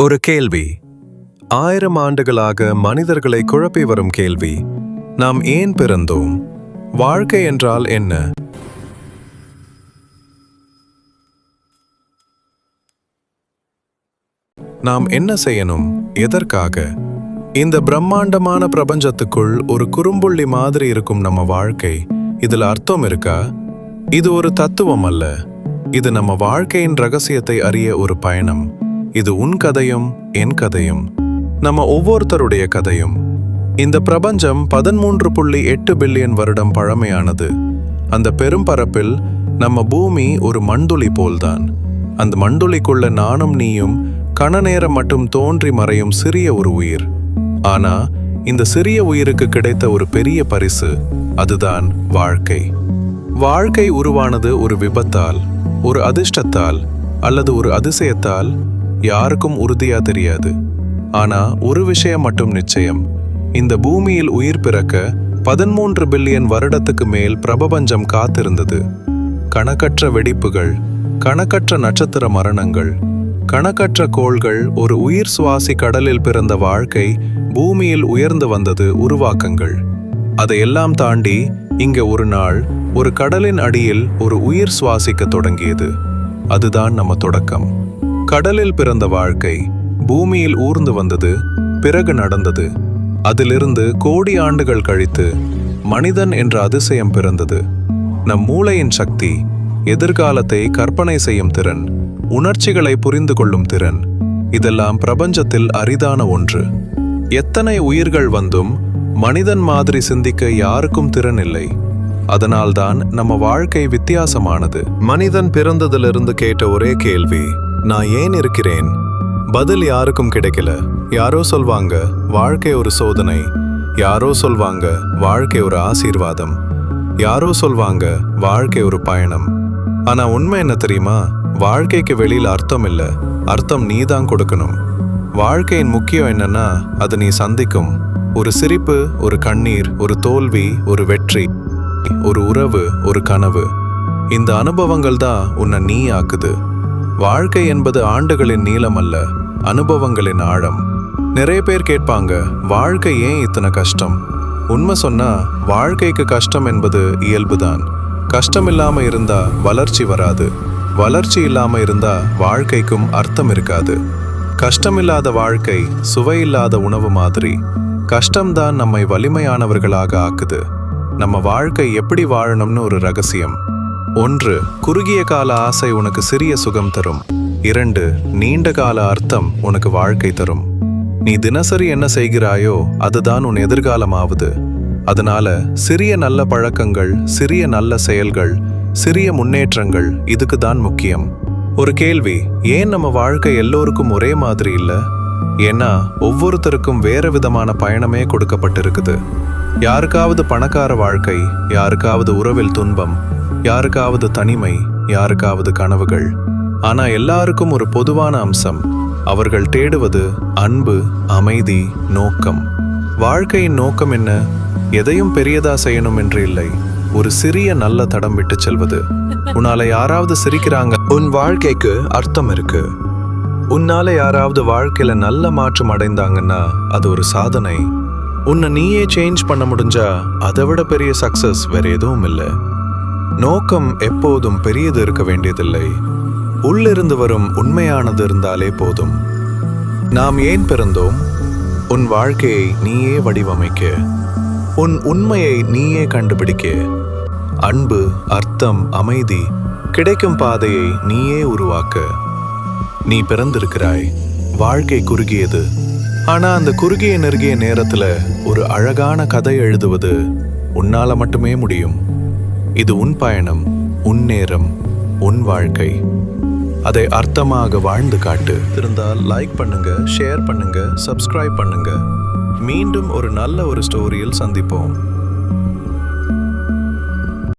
ஒரு கேள்வி. ஆயிரம் ஆண்டுகளாக மனிதர்களை குழப்பி வரும் கேள்வி. நாம் ஏன் பிறந்தோம்? வாழ்க்கை என்றால் என்ன? நாம் என்ன செய்யணும்? எதற்காக? இந்த பிரம்மாண்டமான பிரபஞ்சத்துக்குள் ஒரு குறும்புள்ளி மாதிரி இருக்கும் நம்ம வாழ்க்கை. இதுல அர்த்தம் இருக்கா? இது ஒரு தத்துவம் அல்ல. இது நம்ம வாழ்க்கையின் ரகசியத்தை அறிய ஒரு பயணம். இது உன் கதையும் என் கதையும். நம்ம ஒவ்வொருத்தருடைய கதையும். இந்த பிரபஞ்சம் பதிமூன்று புள்ளி எட்டு பில்லியன் வருடம் பழமையானது. அந்த பெரும் பரப்பில் நம்ம பூமி ஒரு மண்துளி போல்தான். அந்த மண்துளிக்குள்ள நானும் நீயும் கண நேரம் மட்டும் தோன்றி மறையும் சிறிய ஒரு உயிர். ஆனா இந்த சிறிய உயிருக்கு கிடைத்த ஒரு பெரிய பரிசு அதுதான் வாழ்க்கை. வாழ்க்கை உருவானது ஒரு விபத்தால் ஒரு அதிர்ஷ்டத்தால் அல்லது ஒரு அதிசயத்தால் யாருக்கும் உறுதியா தெரியாது. ஆனா ஒரு விஷயம் மட்டும் நிச்சயம். இந்த பூமியில் உயிர் பிறக்க பதிமூன்று பில்லியன் வருடத்துக்கு மேல் பிரபஞ்சம் காத்திருந்தது. கணக்கற்ற வெடிப்புகள் கணக்கற்ற நட்சத்திர மரணங்கள் கணக்கற்ற கோள்கள் ஒரு உயிர் சுவாசி கடலில் பிறந்த வாழ்க்கை பூமியில் உயர்ந்து வந்தது உருவாக்கங்கள். அதையெல்லாம் தாண்டி இங்க ஒரு நாள் ஒரு கடலின் அடியில் ஒரு உயிர் சுவாசிக்க தொடங்கியது. அதுதான் நம்ம தொடக்கம். கடலில் பிறந்த வாழ்க்கை பூமியில் ஊர்ந்து வந்தது பிறகு நடந்தது. அதிலிருந்து கோடி ஆண்டுகள் கழித்து மனிதன் என்ற அதிசயம் பிறந்தது. நம் மூளையின் சக்தி எதிர்காலத்தை கற்பனை செய்யும் திறன் உணர்ச்சிகளை புரிந்து கொள்ளும் திறன் இதெல்லாம் பிரபஞ்சத்தில் அரிதான ஒன்று. எத்தனை உயிர்கள் வந்தும் மனிதன் மாதிரி சிந்திக்க யாருக்கும் திறன் இல்லை. அதனால்தான் நம்ம வாழ்க்கை வித்தியாசமானது. மனிதன் பிறந்ததிலிருந்து கேட்ட ஒரே கேள்வி நான் ஏன் இருக்கிறேன்? பதில் யாருக்கும் கிடைக்கல. யாரோ சொல்வாங்க வாழ்க்கை ஒரு சோதனை. யாரோ சொல்வாங்க வாழ்க்கை ஒரு ஆசீர்வாதம். யாரோ சொல்வாங்க வாழ்க்கை ஒரு பயணம். ஆனா உண்மை என்ன தெரியுமா? வாழ்க்கைக்கு வெளியில அர்த்தம் இல்லை. அர்த்தம் நீ தான் கொடுக்கணும். வாழ்க்கையின் முக்கியம் என்னன்னா அது நீ சந்திக்கும். ஒரு சிரிப்பு ஒரு கண்ணீர் ஒரு தோல்வி ஒரு வெற்றி ஒரு உறவு ஒரு கனவு. இந்த அனுபவங்கள் தான் உன்னை நீ ஆக்குது வாழ்க்கை என்பது ஆண்டுகளின் நீளம் அல்ல அனுபவங்களின் ஆழம். நிறைய பேர் கேட்பாங்க வாழ்க்கை ஏன் இத்தனை கஷ்டம்? உண்மை சொன்னா வாழ்க்கைக்கு கஷ்டம் என்பது இயல்புதான். கஷ்டம் இல்லாம இருந்தா வளர்ச்சி வராது. வளர்ச்சி இல்லாம இருந்தா வாழ்க்கைக்கும் அர்த்தம் இருக்காது. கஷ்டமில்லாத வாழ்க்கை சுவையில்லாத உணவு மாதிரி. கஷ்டம்தான் நம்மை வலிமையானவர்களாக ஆக்குது. நம்ம வாழ்க்கை எப்படி வாழணும்னு ஒரு ரகசியம். ஒன்று குறுகிய கால ஆசை உனக்கு சிறிய சுகம் தரும். இரண்டு நீண்ட கால அர்த்தம் உனக்கு வாழ்க்கை தரும். நீ தினசரி என்ன செய்கிறாயோ அதுதான் உன் எதிர்காலமாவது. அதனால சிறிய நல்ல பழக்கங்கள் சிறிய நல்ல செயல்கள் சிறிய முன்னேற்றங்கள் இதுக்கு தான் முக்கியம். ஒரு கேள்வி ஏன் நம்ம வாழ்க்கை எல்லோருக்கும் ஒரே மாதிரி இல்ல? ஏன்னா ஒவ்வொருத்தருக்கும் வேற விதமான பயணமே கொடுக்கப்பட்டிருக்குது. யாருக்காவது பணக்கார வாழ்க்கை யாருக்காவது உறவில் துன்பம் யாருக்காவது தனிமை யாருக்காவது கனவுகள். ஆனா எல்லாருக்கும் ஒரு பொதுவான அம்சம். அவர்கள் தேடுவது அன்பு அமைதி நோக்கம். வாழ்க்கையின் நோக்கம் என்ன? எதையும் பெரியதா செய்யணும் என்று இல்லை. ஒரு சிறிய நல்ல தடம் விட்டு செல்வது. உன்னால யாராவது சிரிக்கிறாங்க. உன் வாழ்க்கைக்கு அர்த்தம் இருக்கு. உன்னால யாராவது வாழ்க்கையில நல்ல மாற்றம் அடைந்தாங்கன்னா அது ஒரு சாதனை. உன்னை நீயே சேஞ்ச் பண்ண முடிஞ்சா அதை விட பெரிய சக்சஸ் வேற எதுவும் இல்லை. நோக்கம் எப்போதும் பெரியது இருக்க வேண்டியதில்லை. உள்ளிருந்து வரும் உண்மையானது இருந்தாலே போதும். நாம் ஏன் பிறந்தோம்? உன் வாழ்க்கையை நீயே வடிவமைக்க. உன் உண்மையை நீயே கண்டுபிடிக்க. அன்பு அர்த்தம் அமைதி கிடைக்கும் பாதையை நீயே உருவாக்க. நீ பிறந்திருக்கிறாய். வாழ்க்கை குறுகியது. ஆனா அந்த குறுகிய நெருங்கிய நேரத்துல ஒரு அழகான கதை எழுதுவது உன்னால மட்டுமே முடியும். இது உன் பயணம் உன் நேரம் உன் வாழ்க்கை. அதை அர்த்தமாக வாழ்ந்து காட்டு. இருந்தால் லைக் பண்ணுங்க ஷேர் பண்ணுங்க சப்ஸ்கிரைப் பண்ணுங்க. மீண்டும் ஒரு நல்ல ஒரு ஸ்டோரியில் சந்திப்போம்.